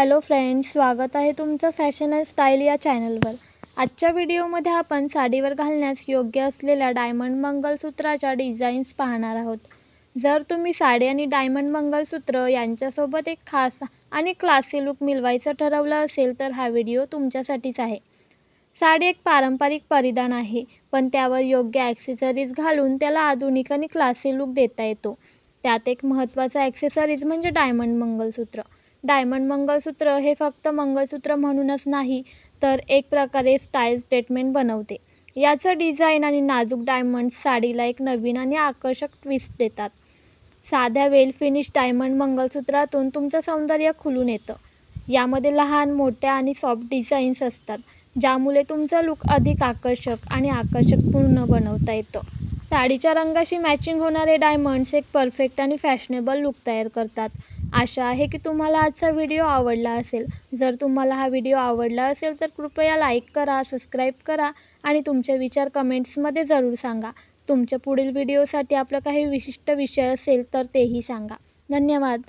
Hello friends स्वागत आहे तुमचं फॅशन अँड स्टाईल या चॅनलवर. आजच्या व्हिडिओमध्ये आपण साडीवर घालण्यास योग्य असलेल्या डायमंड मंगलसूत्राच्या डिझाईन्स पाहणार आहोत. जर तुम्ही साडी आणि डायमंड मंगलसूत्र यांच्यासोबत एक खास आणि क्लासी लुक मिळवायचं ठरवलं असेल तर हा व्हिडिओ तुमच्यासाठीच आहे. साडी एक पारंपरिक परिधान आहे पण त्यावर योग्य ॲक्सेसरीज घालून त्याला आधुनिक आणि क्लासी लुक देता येतो. त्यात एक महत्त्वाचा ॲक्सेसरीज म्हणजे डायमंड मंगलसूत्र. डायमंड मंगळसूत्र हे फक्त मंगळसूत्र म्हणूनच नाही तर एक प्रकारे स्टाईल स्टेटमेंट बनवते. याचं डिझाईन आणि नाजूक डायमंड्स साडीला एक नवीन आणि आकर्षक ट्विस्ट देतात. साध्या वेल फिनिश डायमंड मंगळसूत्रातून तुमचं सौंदर्य खुलून येतं. यामध्ये लहान मोठ्या आणि सॉफ्ट डिझाईन्स असतात ज्यामुळे तुमचा लुक अधिक आकर्षक आणि आकर्षकपूर्ण बनवता येतं. साडीच्या रंगाशी मॅचिंग होणारे डायमंड्स एक परफेक्ट आणि फॅशनेबल लुक तयार करतात. आशा आहे की तुम्हाला आजचा व्हिडिओ आवडला असेल. जर तुम्हाला हा व्हिडिओ आवडला असेल तर कृपया लाईक करा सबस्क्राईब करा आणि तुमचे विचार कमेंट्समध्ये जरूर सांगा. तुमच्या पुढील व्हिडिओसाठी आपलं काही विशिष्ट विषय असेल तर तेही सांगा. धन्यवाद.